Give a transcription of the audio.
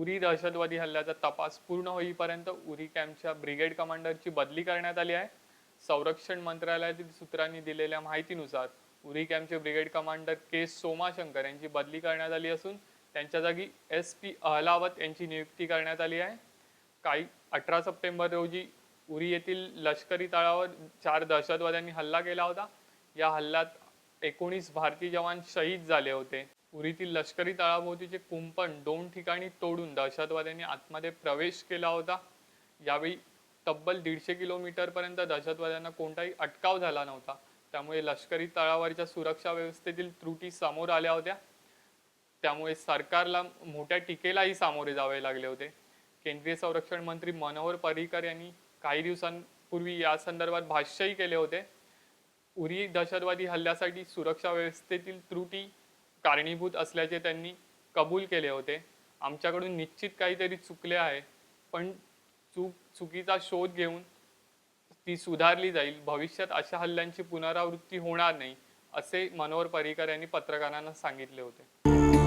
उरी दहशतवादी हल्ल्याचा तपास पूर्ण होईपर्यंत उरी कॅम्पच्या ब्रिगेड कमांडरची बदली करण्यात आली आहे. संरक्षण मंत्रालयातील सूत्रांनी दिलेल्या माहितीनुसार उरी कॅम्पचे ब्रिगेड कमांडर के. सोमाशंकर यांची बदली करण्यात आली असून त्यांच्या जागी एस. पी. अहलावत यांची नियुक्ती करण्यात आली आहे. काही अठरा सप्टेंबर रोजी उरी येथील लष्करी तळावर चार दहशतवाद्यांनी हल्ला केला होता. या हल्ल्यात एकोणीस भारतीय जवान शहीद झाले होते. उरीतील लष्करी तळाभोवतीचे कुंपण दोन ठिकाणी तोडून दहशतवाद्यांनी आतमध्ये प्रवेश केला होता. यावेळी तब्बल दीडशे किलोमीटरपर्यंत दहशतवाद्यांना कोणताही अटकाव झाला नव्हता. त्यामुळे लष्करी तळावरच्या सुरक्षा व्यवस्थेतील त्रुटी समोर आल्या होत्या. त्यामुळे सरकारला मोठ्या टीकेलाही सामोरे जावे लागले होते. केंद्रीय संरक्षण मंत्री मनोहर पर्रिकर यांनी काही दिवसांपूर्वी या संदर्भात भाष्यही केले होते. उरी दहशतवादी हल्ल्यासाठी सुरक्षा व्यवस्थेतील त्रुटी कारणीभूत असल्याचे त्यांनी कबूल केले होते. आमच्याकडून निश्चित काहीतरी चुकले आहे पण चूक चुकीचा शोध घेऊन ती सुधारली जाईल. भविष्यात अशा हल्ल्यांची पुनरावृत्ती होणार नाही असे मनोहर पर्रिकर यांनी पत्रकारांना सांगितले होते.